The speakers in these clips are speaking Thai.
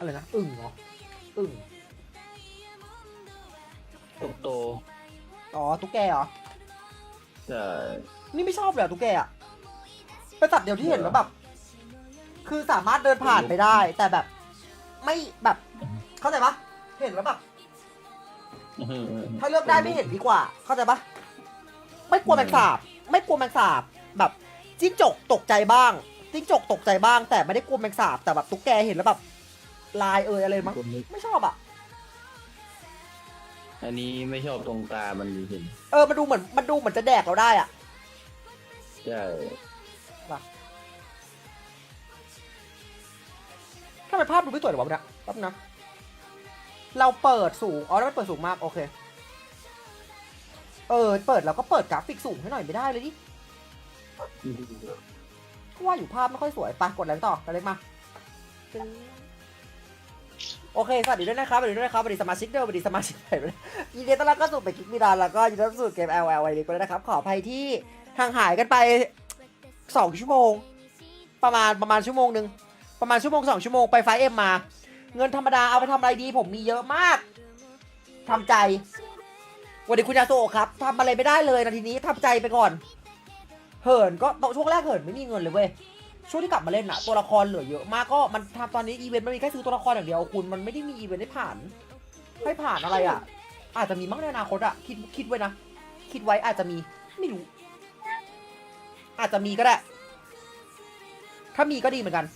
อะไรนะ อึ่งเหรอ อึ่งตกโตอ๋อ ตุ๊กแกเหรอ ใช่นี่ไม่ชอบเลยอะตุ๊กแกอะเป็นสัตว์เดียวที่เห็นแล้วแบบ คือสามารถเดินผ่านไปได้ แต่แบบ ไม่แบบ เข้าใจปะเห็นแล้วแบบ ถ้าเลือกได้ไม่เห็นดีกว่า เข้าใจปะไม่กลัวแมงสาบ ไม่กลัวแมงสาบ แบบจิ้งจกตกใจบ้างจิ้งจกตกใจบ้าง แต่ไม่ได้กลัวแมงสาบแต่แบบตุ๊กแกเห็นแล้วแบบ ลายเอยอะไรมั้งไม่ชอบอะ อันนี้ไม่ชอบตรงตามันจริงเออมันดูเหมือนมันดูเหมือนจะแดกเราได้อะๆใช่ทำไมภาพดูไม่สวยหรอวะเนี่ยแป๊บนะ เราเปิดสูง อ๋อแล้วมันเปิดสูงมาก โอเค เออ เปิดเราก็เปิดกราฟิกสูงให้หน่อยไม่ได้เลยดิว่าอยู่ภาพไม่ค่อยสวย ไป กดอะไรต่ออะไรมาตึ้ง โอเค สวัสดีด้วยนะครับสวัสดีด้วยนะครับสวัสดีสมาชิกเดิมสวัสดีสมาชิกใหม่ด้วยยินดีต้อนรับเข้าสู่ไปคลิกมิดานแล้วก็ยินดีต้อนรับสู่เกม L L ไวเล็กด้วยนะครับ ขออภัยที่ห่างหายกันไปสองชั่วโมง ประมาณประมาณชั่วโมงหนึ่งประมาณชั่วโมงสองชั่วโมงไปไฟเอ็มมา เงินธรรมดาเอาไปทำอะไรดี ผมมีเยอะมากทำใจวันนี้คุณยาโซครับทำอะไรไม่ได้เลยนาทีนี้ทำใจไปก่อน เหินก็ตอนช่วงแรกเหินไม่มีเงินเลยเว้ย ช่วงที่กลับมาเล่นอะตัวละครเหลือเยอะมากก็มันทำตอนนี้อีเวนต์มันมีแค่ซื้อตัวละครอย่างเดียวคุณมันไม่ได้มีอีเวนต์ให้ผ่านให้ผ่านอะไรอะอาจจะมีมั้งในอนาคตอะคิดคิดไว้นะคิดไว้อาจจะมีไม่รู้ อาจจะมีก็ได้ ถ้ามีก็ดีเหมือนกัน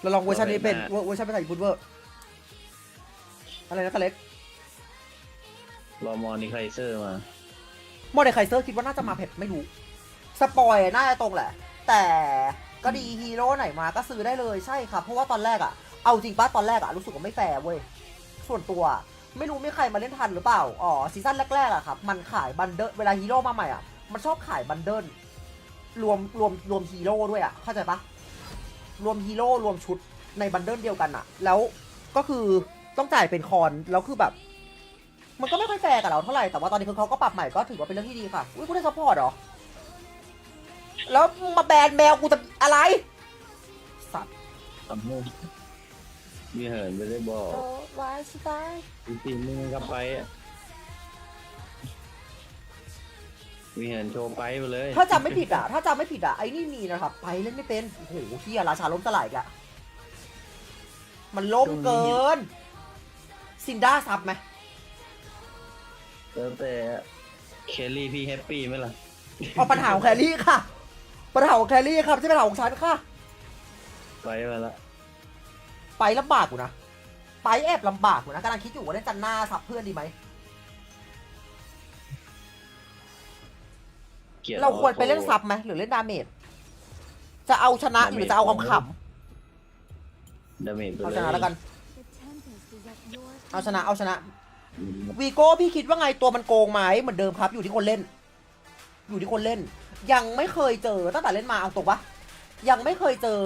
เราลองเวอร์ชันนี้เป็นเวอร์เวอร์ชันภาษาญี่ปุ่นเวอร์ อะไรนะตะเล็กรอมอนิไคเซอร์มาโมเดลไคเซอร์คิดว่าน่าจะมาเผ็ดไม่รู้ สปอยน่าจะตรงแหละ แต่ก็ดีฮีโร่ไหนมาก็ซื้อได้เลยใช่ครับ เพราะว่าตอนแรกอะเอาจริงป้าตอนแรกอะรู้สึกว่าไม่แฟร์เว้ย ส่วนตัวไม่รู้มีใครมาเล่นทันหรือเปล่า อ๋อซีซั่นแรกๆอะครับ มันขายบันเดิลเวลาฮีโร่มาใหม่อะมันชอบขายบันเดิลรวมรวมรวมฮีโร่ด้วยอะเข้าใจปะรวมฮีโร่รวมชุดในบันเดิลเดียวกันอะแล้วก็คือ ต้องจ่ายเป็นคอนแล้วคือแบบ มันก็ไม่ค่อยแฟร์กับเราเท่าไหร่แต่ว่าตอนนี้คือเขาก็ปรับใหม่ก็ถือว่าเป็นเรื่องที่ดีค่ะอุ้ยกูได้ซัพพอร์ตเหรอแล้วมึงมาแบนแมวกูจะอะไรสัตว์ทำนู่นมีเหินไปได้บอกวายสไตล์จริงๆมึงกับไปอะมีเหินโชว์ไปไปเลยถ้าจำไม่ผิดอะ ถ้าจำไม่ผิดอะไอ้นี่มีนะครับ ไปเล่นไม่เป็นโอ้โหเฮียราชาล้มสลายอีกอะมันล้มเกิน ซินด้าซับไหมแล้วแต่เคลลี่พี่แฮปปี้ไหมล่ะ เอาปัญหาของแคลรี่ค่ะ ปัญหาของแคลรี่ครับไม่ใช่ปัญหาของฉันค่ะ ไปมาละไปลำบากกูนะ ไปแอบลำบากกูนะกำลังคิดอยู่ว่าเล่นจันหน้าซับเพื่อนดีไหมกลียดเราควรไปเล่นซับไหมหรือเล่นดาเมจ จะเอาชนะหรือจะเอาคำดาเมจไปๆเอาเลยชนะแล้วกัน เอาเอาชชนะนะเอาชนะวีโก้พี่คิดว่าไงตัวมันโกงไหมเหมือนเดิมครับ อยู่ที่คนเล่น อยู่ที่คนเล่น ยังไม่เคยเจอตั้งแต่เล่นมาเอาตรงปะยังไม่เคยเจอ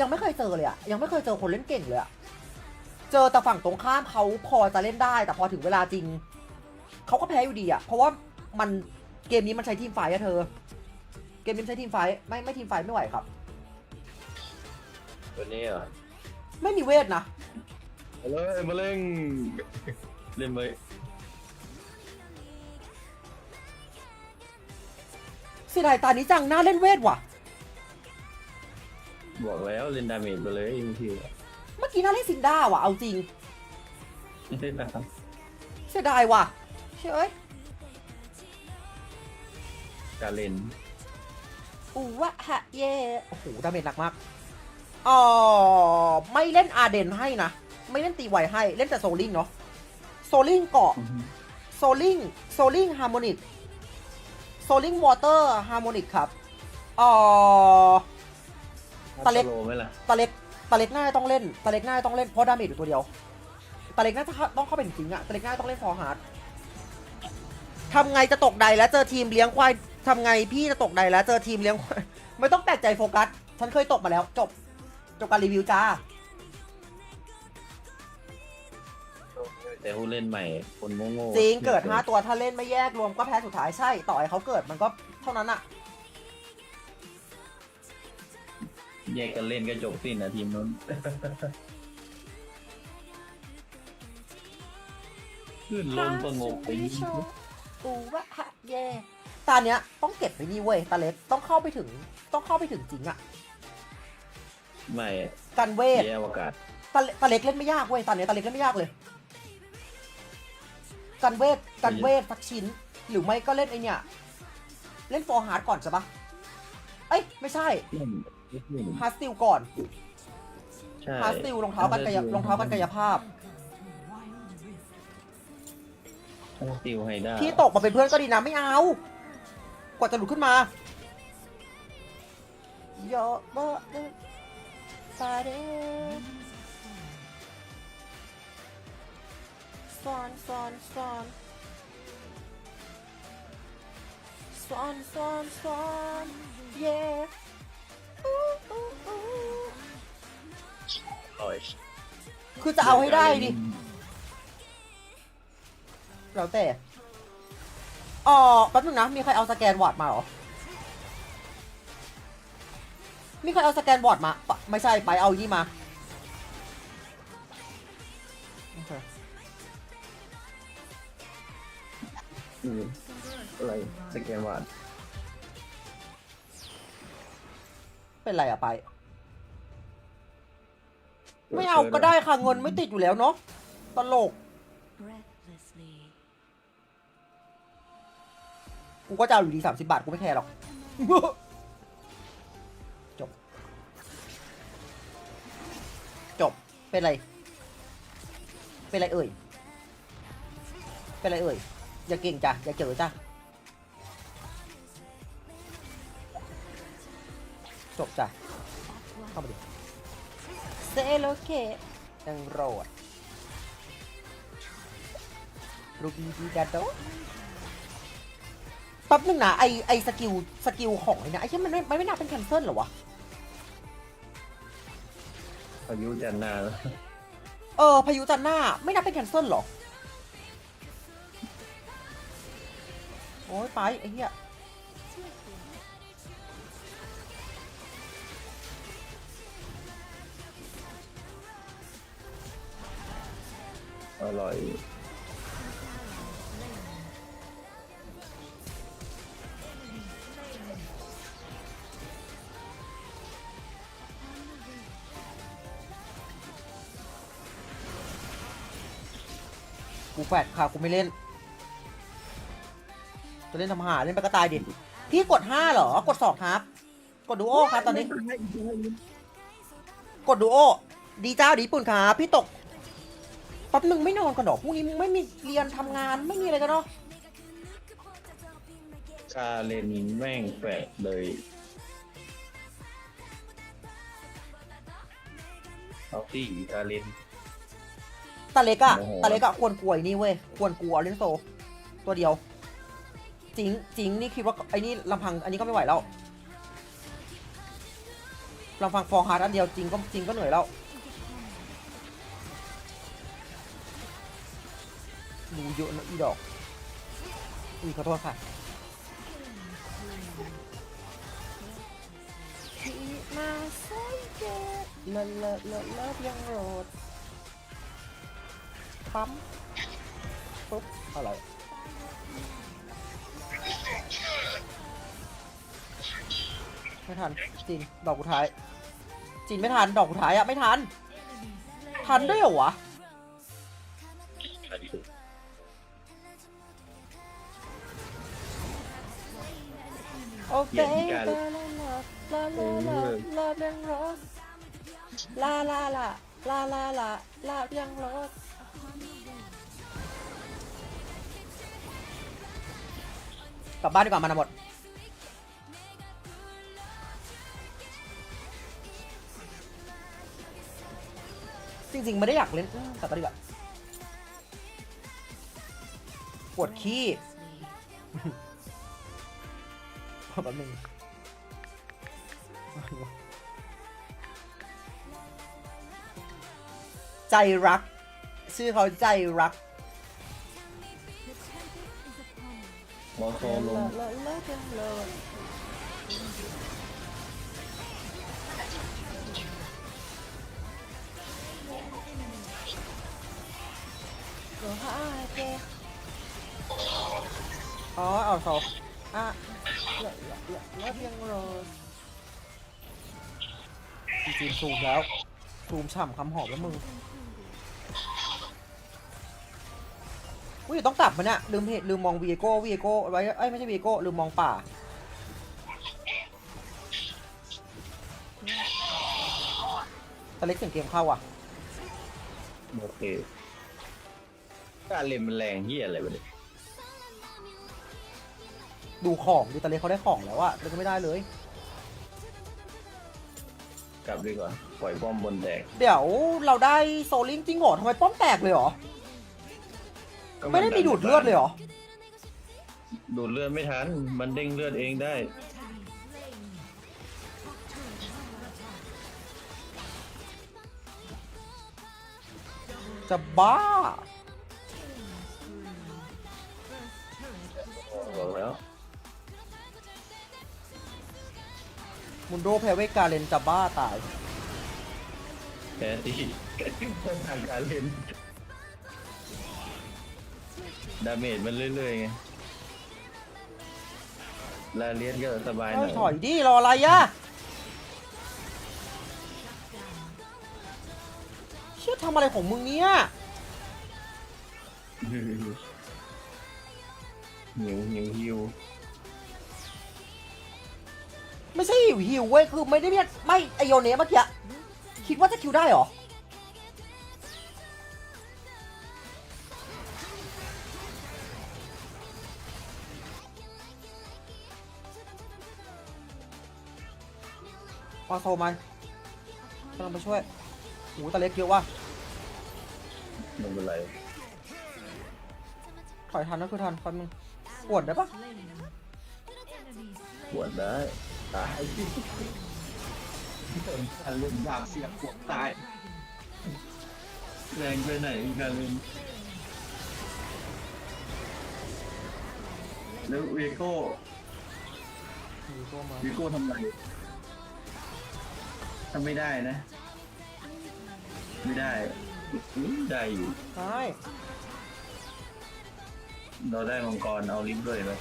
ยังไม่เคยเจอเลยอะยังไม่เคยเจอคนเล่นเก่งเลยอะเจอแต่ฝั่งตรงข้ามเขาพอจะเล่นได้ แต่พอถึงเวลาจริงเขาก็แพ้อยู่ดีอะเพราะว่ามันเกมนี้มันใช้ทีมไฟท์อะเธอ เกมนี้มันใช้ทีมไฟท์ไม่ไม่ทีมไฟท์ไม่ไหวครับวันนี้เหรอ ไม่มีเวทนะมาเลยมาเล่นเล่นไปเสียดายตานี้จังน่าเล่นเวทว่ะ บอกแล้วเล่นดาเมจไปเลยบางทีเมื่อกี้น่าเล่นซินด้าว่ะเอาจริงเล่นนะครับเสียดายว่ะเชยเอ้ยการเล่นอูวะฮะเย่โอ้โหดาเมจหนักมาก อ๋อไม่เล่นอาเดนให้นะ ไม่เล่นตีไวให้เล่นแต่โซลิงเนาะโซลิงเกาะโซลิงโซลิงฮาร์โมนิกโซลิงวอเตอร์ฮาร์โมนิกครับอ๋อตะเล็กโลไหมล่ะตาเล็กตาเล็กน่าจะต้องเล่นตาเล็กน่าจะต้องเล่นเพราะดาเมจอยู่ตัวเดียวตาเล็กน่าจะเข้าต้องเข้าเป็นจริงอะตาเล็กน่าจะต้องเล่นฟอร์ฮาร์ดทำไงจะตกใดแล้วเจอทีมเลี้ยงควายทำไงพี่จะตกใดแล้วเจอทีมเลี้ยงควายไม่ต้องแปลกใจโฟกัสฉันเคยตกมาแล้วจบ จบการรีวิวจ้า แต่ผู้เล่นใหม่ คนโง่ๆจริงเกิด 5 ตัวถ้าเล่นไม่แยกรวมก็แพ้สุดท้ายใช่ ต่อให้เขาเกิดมันก็เท่านั้นอะแยกกันเล่นก็จบสิ้นนะทีมนู้นขึ้นลมสงบไปนิดอูวะฮะเย่ตาเนี้ยต้องเก็บไปนี่เว้ยตาเล็กต้องเข้าไปถึงต้องเข้าไปถึงจริงอะ ไม่กันเวทแย่อวกาศตาเล็กตาเล็กเล่นไม่ยากเว้ยตอนนี้ตาเล็กเล่นไม่ยากเลย กันเวทกันเวทสักชิ้น หรือไม่ก็เล่นไอเนี่ยเล่นฟอร์ฮาร์ดก่อนใช่ปะเอ้ยไม่ใช่เล่นเล่นฮาร์ดสติลก่อนใช่ฮาร์ดสติลรองเท้ากันกายรองเท้ากันกายภาพฮาร์ดสติลให้ได้พี่ตกมาเป็นเพื่อนก็ดีนะไม่เอา กว่าจะหลุดขึ้นมาโยโบเดฟาเดซอนซอนซอนซอนซอนซอนเย่อู้อู้อู้ลอยคือจะเอาให้ได้ดิ แล้วแต่อ๋อแป๊บนึงนะ มีใครเอาสแกนวอร์ดมาเหรอ มีใครเอาสแกนบอร์ดมาปะไม่ใช่ไปเอายี่มาโอเคอืมอะไรสแกนวาดเป็นไรอะไป ไม่เอาก็ได้ค่ะเงินไม่ติดอยู่แล้วเนาะตลก breathlessly. กูก็จะเอาอยู่ดีสามสิบาทกูไม่แคร์หรอก เป็นไร เป็นไรเอ่ย เป็นไรเอ่ย อย่าเก่งจ้ะ อย่าเจอจ้ะ จบจ้ะ เข้ามาดิเซโลเคยังโรดรูบีดีกาโดแป๊บนึงนะไอไอสกิลสกิลของไอ้เนะไอ้ที่มันไม่มันไม่น่าเป็นแคนเซิลเหรอวะ พายุจันทร์หนาเออพายุจันทร์หน้า ไม่นับเป็นแคนเซิลเหรอ โอ้ยไปไอ้เหี้ยอร่อย แฟดค่ะกูไม่เล่น จะเล่นทำหาเล่นไปก็ตายดิ พี่กดห้าเหรอ กดสองครับ กดดูโอครับตอนนี้ กดดูโอ ดีเจ้าดีปุ่นครับพี่ตกแป๊บนึงไม่นอนกันหรอพรุ่งนี้มึงไม่มีเรียนทำงานไม่มีอะไรกันเนาะคาเลนแม่งแฝดเลยเอาที่คาเลน ตาเล็กอะโอ้โห ตาเล็กอะควรกลัวไอ้นี่เว้ย ควรกลัวเล่นโซ ตัวเดียวจริงจริงนี่คิดว่าไอ้นี่ลำพัง อันนี้ก็ไม่ไหวแล้วลำพังฟองฮาร์ดอันเดียวจริงก็จริงก็เหนื่อยแล้วดูเยอะนะอีดอก อีขอโทษค่ะมาใส่เจ็ดเลอะเลอะเลอะเลอะยังโรด ปั๊มปุ๊บอะไรไม่ทันจริงดอกกุท้ายจริงไม่ทันดอกกุท้ายอะไม่ทัน ทันด้วยเหรอวะโอเคเขียนกันลาลาลาลาลาลาเรียงรถลาลาลาลาลาลาลาเรียงรถ ลับบ้านดีกว่ามันหมดจริงๆไม่ได้อยากเล่นอืมแต่ก็ดีกว่าปวดขี้แป๊บนึงใจรัก ชื่อเขาใจรัก อโซลงเลอะเลอะจังเลยเดี๋ยวหาเจอ๋อเอาโซอะเลอะเลอะเลอะเลอะจังเลยจริงๆซูมแล้วซูมฉ่ำคำหอมแล้วมึง อุ้ยต้องกลับมาเนี่ยลืมเหตุลืมมองวีโก้วีโก้ไว้เอ้ยไม่ใช่วีโก้ลืมมองป่าตะเล็กเสียงเกมเข้าอะโอเคการเล่นมันแรงเฮียอะไรไปเลยดูของดูตะเล็กเขาได้ของแล้วอะเล็กก็ไม่ได้เลย กลับดีกว่าปล่อยป้อมบนแดกเดี๋ยวเราได้โซลิงจริงเหรอทำไมป้อมแตกเลยเหรอ ไม่ได้มีดูดเลือดเลยเหรอ ดูดเลือดไม่ทัน มันเด้งเลือดเองได้ จะบ้า บอกแล้ว มุนโดแพเวกาเลนจะบ้าตาย แพ้ที่ทางการเล่น ดาเมจมันเรื่อยๆไงลาเลียนก็สบายหเอ้น่ยอยถอยดิรออะไรอะเชื่อทำอะไรของมึงเนี่ยหิวหิวหิวไม่ใช่หิวหิวเว้ยคือไม่ได้เนี่ยไม่ไอโยเนะเมื่อกี้คิดว่าจะคิวได้เหรอ ปาโซมากำลังไปช่วยหูตะเล็กเยอะว่ะไม่เป็นไรถอยทันก็คือทันฟันมึงปวดได้ปะปวดได้ตายการเล่นดาบเสียบปวดตาย แรงไปไหนการเล่นแล้วเวโก้มีตัวมาเวโก้ทำไร ทำไม่ได้นะ ไม่ได้อุ๊ยได้อยู่ใช่เราได้มังกรเอาลิฟต์ด้วยไหม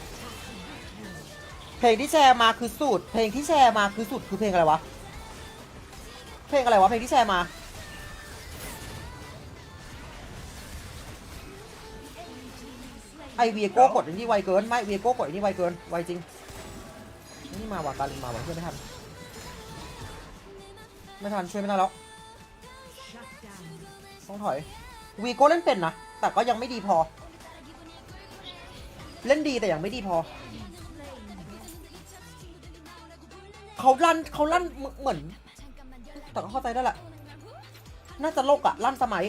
เพลงที่แชร์มาคือสุดเพลงที่แชร์มาคือสุดคือเพลงอะไรวะ เพลงอะไรวะ เพลงที่แชร์มา ไอเวียโก้กดอันนี้ไวเกิน ไม่เวียโก้กดอันนี้ไวเกิน ไวจริงนี่มาว่ะการินมาว่ะช่วยไม่ทัน ไม่ทันช่วยไม่ได้แล้ว ต้องถอย วีโก้เล่นเป็นนะ แต่ก็ยังไม่ดีพอ เล่นดีแต่ยังไม่ดีพอ เขาลั่นเขาลั่นเหมือนเหมือนแต่ก็เข้าใจได้แหละ น่าจะโลกอะลั่นสมัย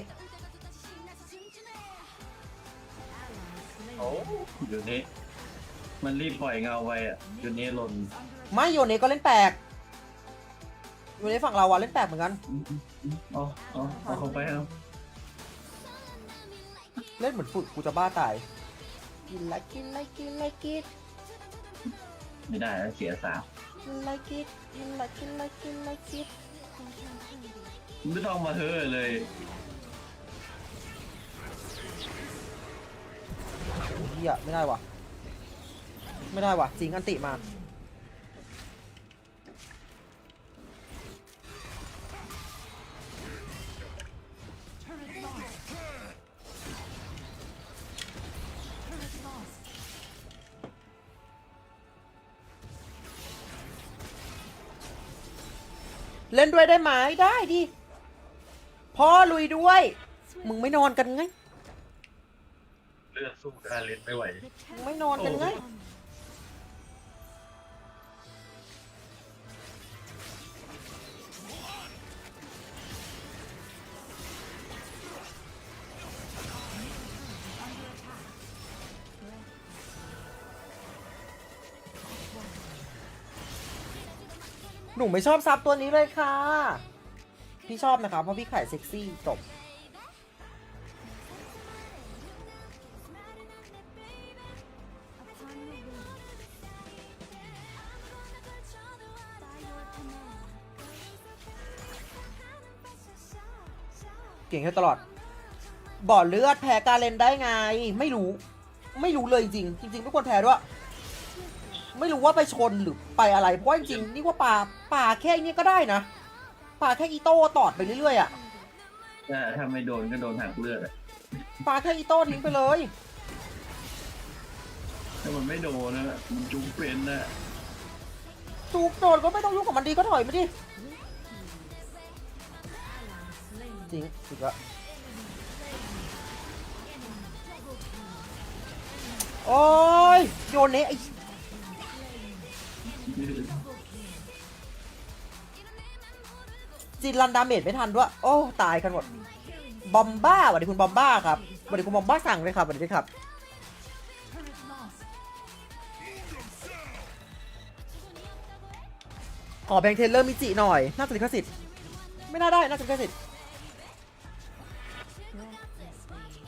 โอ้อยู่นี้ มันรีบปล่อยเงาไปอะอยู่นี้หล่นไม่โยเนก็เล่นแปลก โยเนฝั่งเราอะเล่นแปลกเหมือนกันเอาเอาเอาเข้าไปเอาเล่นเหมือนฝึกกูจะบ้าตายกินละกินละกินละกินไม่ได้แล้วเสียสามกินละกินกินละกินละกินละกินไม่ต้องมาเธอเลย เฮียไม่ได้ว่ะ ไม่ได้ว่ะจริงอันติมา เล่นด้วยได้ไหมได้ดิพ่อลุยด้วย มึงไม่นอนกันไง เลือดสู้การเล่นไม่ไหวมึงไม่นอนกันไง หนูไม่ชอบซับตัวนี้เลยค่ะ พี่ชอบนะครับเพราะพี่ไข่เซ็กซี่จบ เก่งแค่ตลอดบอดเลือดแพ้กาเลนได้ไง ไม่รู้ ไม่รู้เลยจริง จริง ๆ ไม่ควรแพ้ด้วย ไม่รู้ว่าไปชนหรือไปอะไร เพราะว่าจริงๆนี่ว่าปลาปลาแค่นี้ก็ได้นะปลาแค่อีโต้ตอดไปเรื่อยๆอะถ้าถ้าไม่โดนก็โดนหักเลือดอะปลาแค่อีโต้ทิ้งไปเลย ถ้ามันไม่โดนนะมันจุกเป็นนะจูกโดนก็ไม่ต้องยุ่งกับมันดีก็ถอยมาดิจริงจริงละโอ้ยโยนเนี้ไอ จินรันดาเมจไม่ทันด้วย โอ้ ตายกันหมด บอมบ้าสวัสดีคุณบอมบ้าครับสวัสดีคุณบอมบ้าสั่งเลยครับสวัสดีครับ ขอเพลงเทเลอร์มิจิหน่อย น่าจะลิขสิทธิ์ ไม่น่าได้ น่าจะลิขสิทธิ์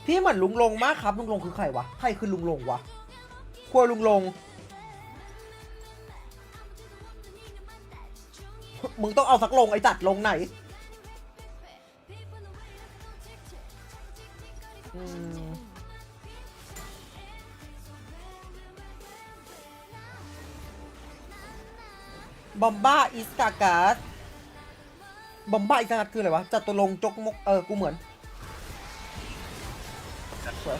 พี่เหมือนลุงลงมากครับ ลุงลงคือใครวะ ใครคือลุงลงวะ ครัวลุงลง มึงต้องเอาสักลงไอ้จัดลงไหนบอมบ้าอิสกากาสบอมบ้าอิสกากาสคืออะไรวะจัตุรงจกมกเออ กูเหมือนสวย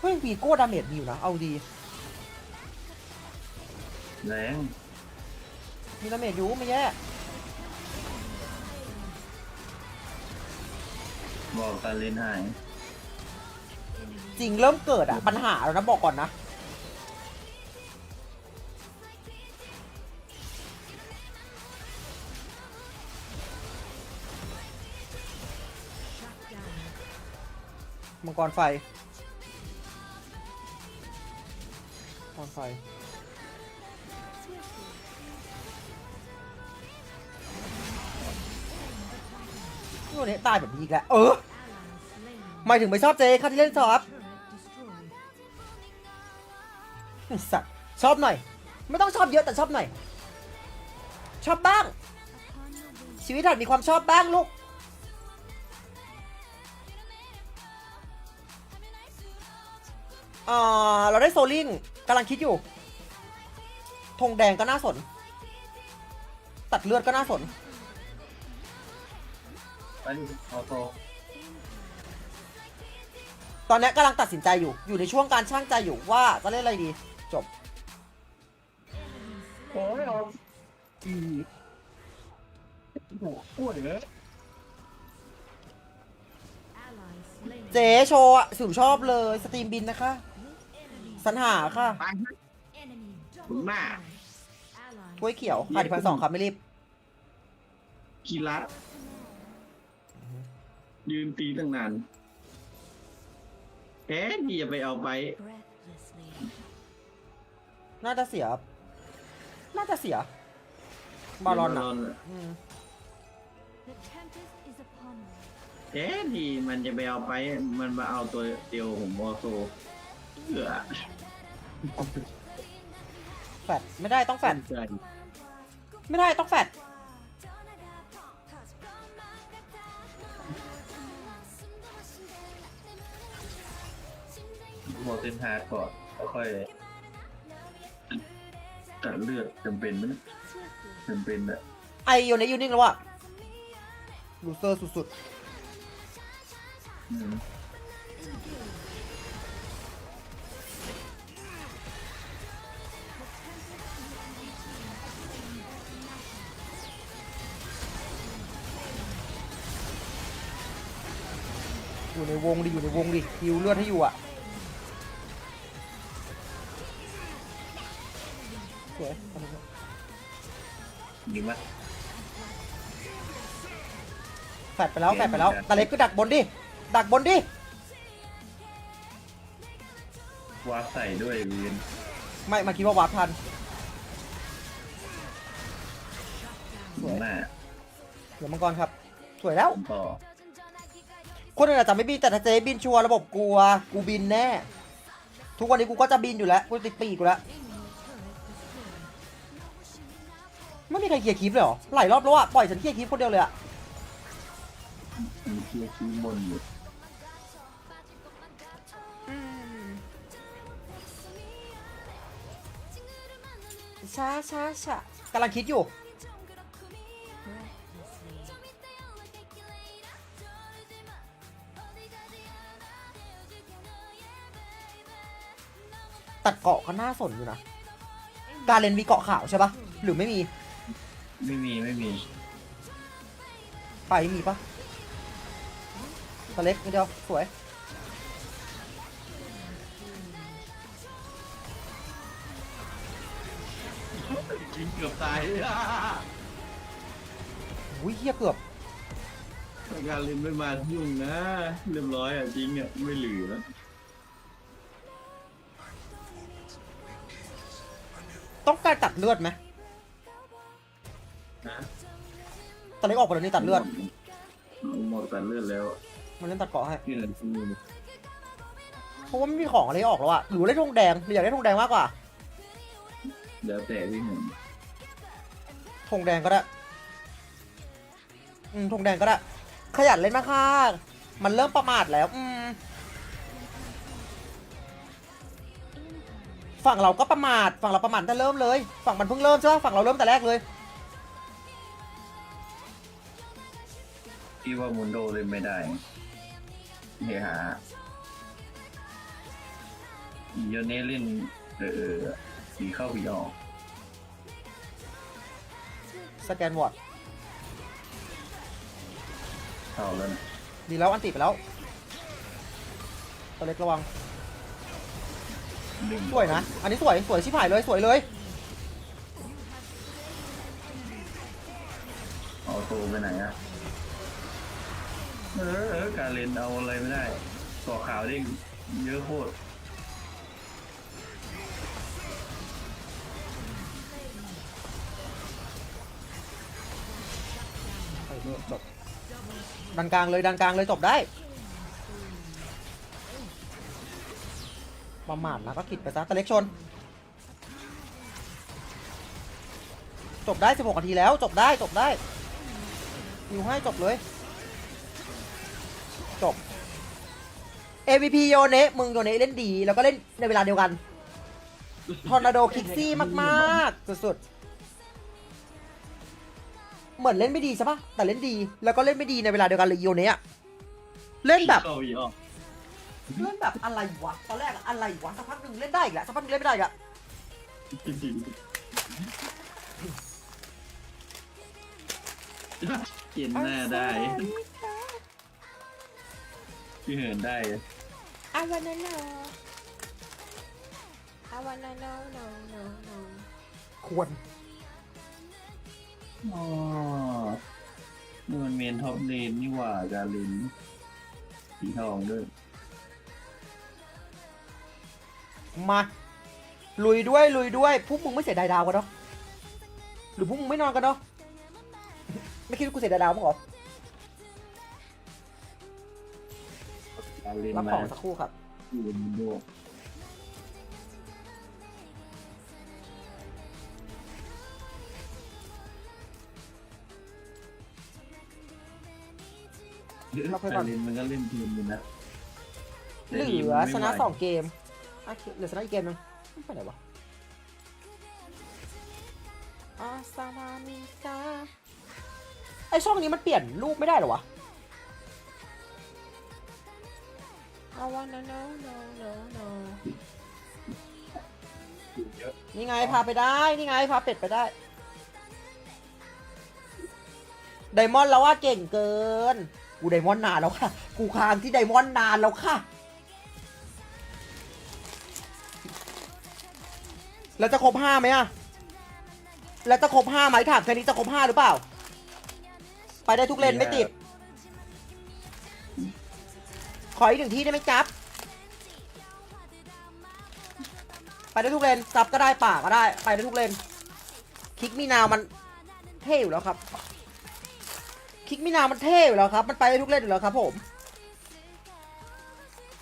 เฮ้ยวีโก้ดาเมจมีอยู่นะ เอาดีแรง มีดาเมจอยู่ไม่แย่บอกการเล่นหายจริงเริ่มเกิดอะปัญหาแล้วนะบอกก่อนนะมังกรไฟมังกรไฟ นี่วันนี้ตายแบบนี้อีกแล้วเออหมายถึงไม่ชอบเจค่ะที่เล่นซอฟสัตว์ชอบหน่อย ไม่ต้องชอบเยอะแต่ชอบหน่อย ชอบบ้าง ชีวิตหัดมีความชอบบ้างลูกอ่าเราได้โซลิงกำลังคิดอยู่ธงแดงก็น่าสน ตัดเลือดก็น่าสน ไปดิออโต้ตอนนี้กำลังตัดสินใจอยู่ อยู่ในช่วงการช่างใจอยู่ว่าจะเล่นอะไรดี จบ โอ้ยออกอีโอ้โหป่วยเลยเจ๊โชว์อะสุดชอบเลยสตรีมบินนะคะ สัญหาค่ะไปมึงหน้าถ้วยเขียวขาดอีกพันสองครับไม่รีบ กีฬา ยืนตีตั้งนานแอนนี่อย่าไปเอาไป breathlessly. น่าจะเสีย น่าจะเสีย บาลอนบาอะลอนอะอืม The tempest is upon me. แอนนี่มันจะไปเอาไป มันมาเอาตัวเดียวของมอโซเอือแฟดไม่ได้ต้องแฟด ใจ ไม่ได้ต้องแฟด มเซนฮาร์ดก่อนแล้วค่อยตัดเลือดจำเป็นไหมนะจำเป็นอะไอโยนในยูนิ่งแล้วอะลูเซอร์สุดอืมๆ อยู่ในวงดิอยู่ในวงดิฮิวเลือดให้อยู่อะ สวยเอาไปเถอะยิงมั้ยแฟดไปแล้วแฟดไปแล้วตาเล็กก็ดักบนดิ ดักบนดิวาร์ปใส่ด้วยวีนไม่มาคิดว่าวาร์ปทัน สวย หน้าเดี๋ยวมังกรครับ สวยแล้วผมต่อคนอื่นอาจจะไม่บินแต่ถ้าเจ๊บินชัวร์ระบบกลัว กูบินแน่ ทุกวันนี้กูก็จะบินอยู่แล้ว กูติดปีกกูแล้ว ไม่มีใครเคลียร์คลิปเลยเหรอหลายรอบแล้วอะปล่อยฉันเคลียร์คลิปคนเดียวเลยอะมีเทียชี้บนอยู่ช้าช้าช้ากำลังคิดอยู่ Breathlessly. ตัดเกาะก็น่าสนอยู่นะ การเล่นมีเกาะขาวใช่ปะหรือไม่มี ไม่มีไม่มีไปมีปะตัวเล็กนิดเดียวสวยจริงเกือบตายอุ้ยเฮียเกือบการเล่นไม่มายุ่งนะเรียบร้อยอะจริงอะไม่เหลือต้องการตัดเลือดไหม ตัวเล็กออกไปแล้วนี่ตัดเลือด หมดตัดเลือดแล้วมันเล่นตัดเกาะให้ที่เหลือที่มือเพราะว่าไม่มีของอะไรออกแล้วอะหรือว่าเล่นธงแดงหรืออยากได้ธงแดงมากกว่าเดี๋ยวแต่พี่หนึ่งธงแดงก็ได้อืมธงแดงก็ได้ขยันเล่นมากค่ะมันเริ่มประมาทแล้วอืมฝั่งเราก็ประมาทฝั่งเราประมาทแต่เริ่มเลย ฝั่งมันเพิ่งเริ่มใช่ปะฝั่งเราเริ่มแต่แรกเลย พี่ว่ามุนโดเล่นไม่ได้เฮียหาอีโยเน่เล่นเออเออผีเข้าผีออก สแกนวอร์ดเข้าแล้วนะดีแล้วอันติไปแล้ว ตัวเล็กระวัง ดึงสวยนะ อันนี้สวย สวยชิบหายเลย สวยเลย เอาโตไปไหนอะ เออเออการเล่นเอาอะไรไม่ได้ก่อขาวเด้งเยอะโคตรไปเถอะจบดันกลางเลยดันกลางเลยจบได้ ประมาทนะก็คิดไปซะตะเล็กชน จบได้ 16นาทีแล้ว จบได้จบได้อยู่ให้จบเลย จบ MVP โยเนะมึงโยเนะเล่นดี แล้วก็เล่นในเวลาเดียวกัน ทอร์นาโดคิกซี่มากๆ สุดๆ เหมือนเล่นไม่ดีใช่ปะแต่เล่นดี แล้วก็เล่นไม่ดีในเวลาเดียวกันเลยโยเนะอะเล่นแบบ เข้าผีออกเล่นแบบอะไรวะ ตอนแรกอะอะไรวะ สักพักหนึ่งเล่นได้อีกแล้วสักพักหนึงเล่นไม่ได้อีกแล้วเขียนหน้าได้ พี่เหินได้ I wanna know. I wanna know, no, no, no. ควรอ๋อนี่มันเมนท็อปเลนนี่หว่าการเลนสีทองด้วย มา ลุยด้วยลุยด้วยพวกมึงไม่เสียดายดาวกันเนาะหรือพวกมึงไม่นอนกันเนาะไม่คิดว่ากูเสียดายดาวมั้งเหรอ การเลนรับมาของสักครู่ครับ อยู่บนโลกการเลนมันก็เล่นทีมอยู่นะเหลือชนะสองเกมอะเหลือชนะอีกเกมหนึงไปไหนวะอาซามามิกาไอช่องนี้มันเปลี่ยนรูปไม่ได้เหรอวะ I wanna know, no, no, no. เยอะนี่ไงพาไปได้ นี่ไงพาเป็ดไปได้ ไดมอนด์แล้วว่าเก่งเกิน กูไดมอนด์นานแล้วค่ะ กูค้างที่ไดมอนด์นานแล้วค่ะ แล้วจะครบห้าไหมอะแล้วจะครบห้าไหมถามแค่นี้จะครบห้าหรือเปล่า ไปได้ทุกเลนไม่ติด ออีกหนึ่งที่ได้ไหมจับ ไปได้ทุกเลนซับก็ได้ป่าก็ได้ ไปได้ทุกเลนคลิกมีนาวมันเท่อยู่แล้วครับคลิกมีนาวมันเท่อยู่แล้วครับ มันไปได้ทุกเลนอยู่แล้วครับ ผม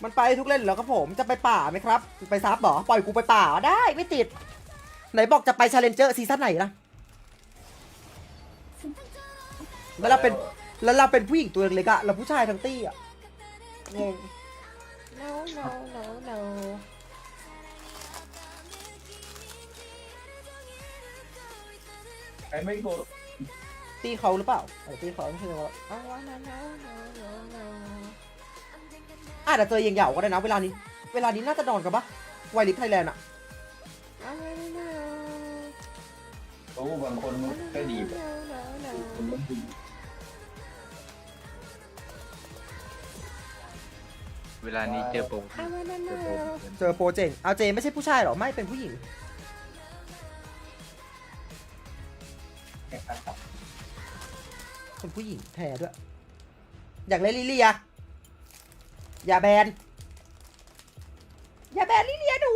มันไปได้ทุกเลนอยู่แล้วครับผม จะไปป่าไหมครับ ไปซับหรอ ปล่อยกูไปป่าได้ไม่ติด ไหนบอกจะไปชาเลนเจอร์ซีซั่นไหนล่ะเวลาเป็นแล้วเราเป็นผู้หญิงตัวเล็กอะเราผู้ชายทั้งตี้อะ งง no no no no ใครไม่กดตีเขาหรือเปล่าเออตีเขาไม่ใช่เหรอ I wanna know no no no อาจจะเจอเยียงเหยาก็ได้นะ เวลานี้ เวลานี้น่าจะนอนกันปะไวลิฟไทยแลนด์อะ I wanna know โอ้บางคนก็ดีแบบ no no no คนต้องดี เวลานี้เจอโปร I wanna เจอโปร know เจอโปรเจงเอาเจไม่ใช่ผู้ชายเหรอ ไม่เป็นผู้หญิง เป็นผู้หญิงแท้ด้วย อยากเล่นลิเลีย อย่าแบน อย่าแบนลิเลียหนู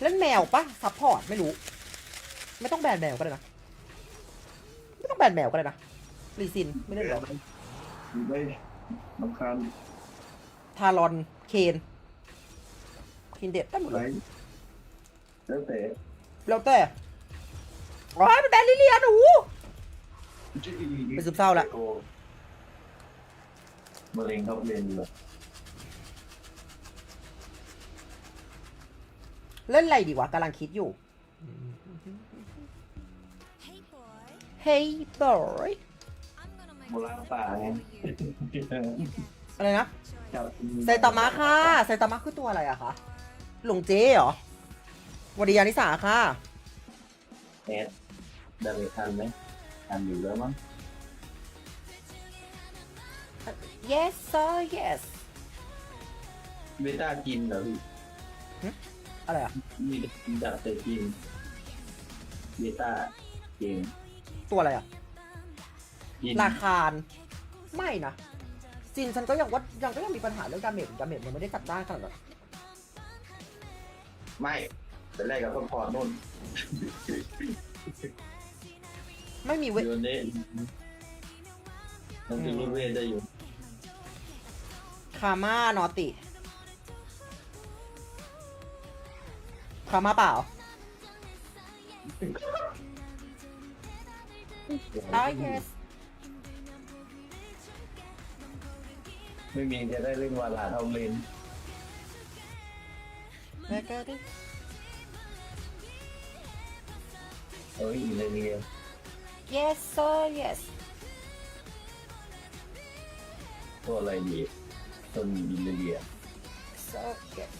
เล่นแมวปะซัพพอร์ตไม่รู้ ไม่ต้องแบนแมวก็ได้นะ ไม่ต้องแบนแมวก็ได้นะรีซินไม่ได้หรอ กไม่ลำคาญทารอน เคนคินเด็ดได้หมดไรเลยแล้วแต่แล้วแต่โอ้ยเป็นแบนลิเลียหนูเป็นซึมเศร้าละ โอ้มะเร็งท็อปเลนเลยเล่นอะไรดีวะกำลังคิดอยู่ Hey boy, Hey boy I'm gonna make โบราณป่าไงอะไรนะจับไซตามะค่ะไซตามะคือตัวอะไรอะคะหลงเจ๊เหรอวดียานิสาค่ะแอดได้ไปทันไหมทันอยู่แล้วมั้ง yes sir yes เบต้ากินเหรอพี่อะไรอะมีดับแต่กินเบต้าเกมตัวอะไรอะกิน ราคารไม่นะจินฉันก็ยังว่ายังก็ยังมีปัญหาเรื่องดาเมจดาเมจมันไม่ได้จัดจ้านขนาดนั้นไม่แต่แรกก็ต้องพอนุ่น ไม่มีเวโยนเด้ต้องตีรถเวทได้อยู่คาม่านอติคาม่าเปล่าอ๋อ yes ไม่มีจะได้เล่นวาลาเท่าเลนแล้วก็ได้เอ้ยอีเลเนีย yes sir yes ตัวอะไรดีต้นอีเลเนีย sir yes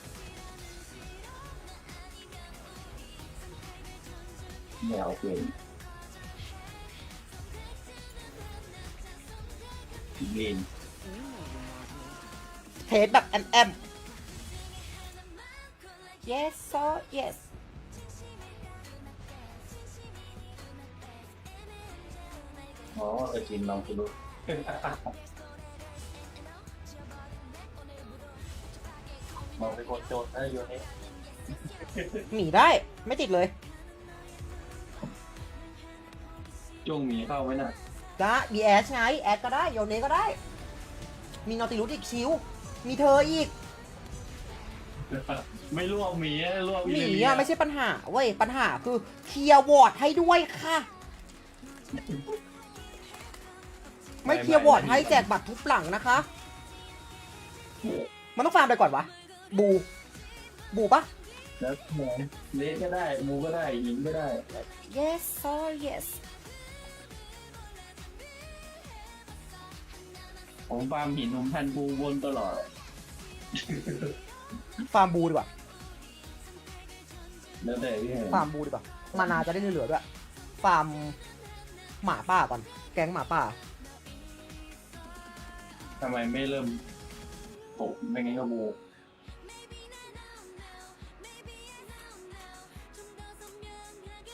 ไม่เอาเปลี่ยนเลนเทสแบบแอมแอม yes sir yes อ๋อเออจินลองคุณดูมองไปกดโจทย์ได้อยู่นี่หมีได้ไม่ติดเลยจ้วงหมีเข้าไว้น่ะก็มีแอชไงแอชก็ได้ โยเนก็ได้ มีนอติลุสอีกคิว มีเธออีกไม่รวบหมีอะรวบหอีมีเลเนียอะไม่ใช่ปัญหาเว้ยปัญหาคือเคลียร์วอร์ดให้ด้วยค่ะ ไม่เคลียร์วอร์ดให้แจกบัตรทุบหลังนะคะ มันต้องฟาร์มไปก่อนวะ บู บูปะ แล้วเลสก็ได้มูก็ได้หญิงก็ได้ yes sir yes ผมฟาร์มหินผมพันบูวนตลอด ฟาร์มบูดีกว่าแล้วแต่พี่ฟาร์มบูดีกว่ามานาจะได้เหลือๆด้วยฟาร์มหมาป่าก่อน แก๊งหมาป่า ทำไมไม่เริ่มผมไม่งั้นก็บู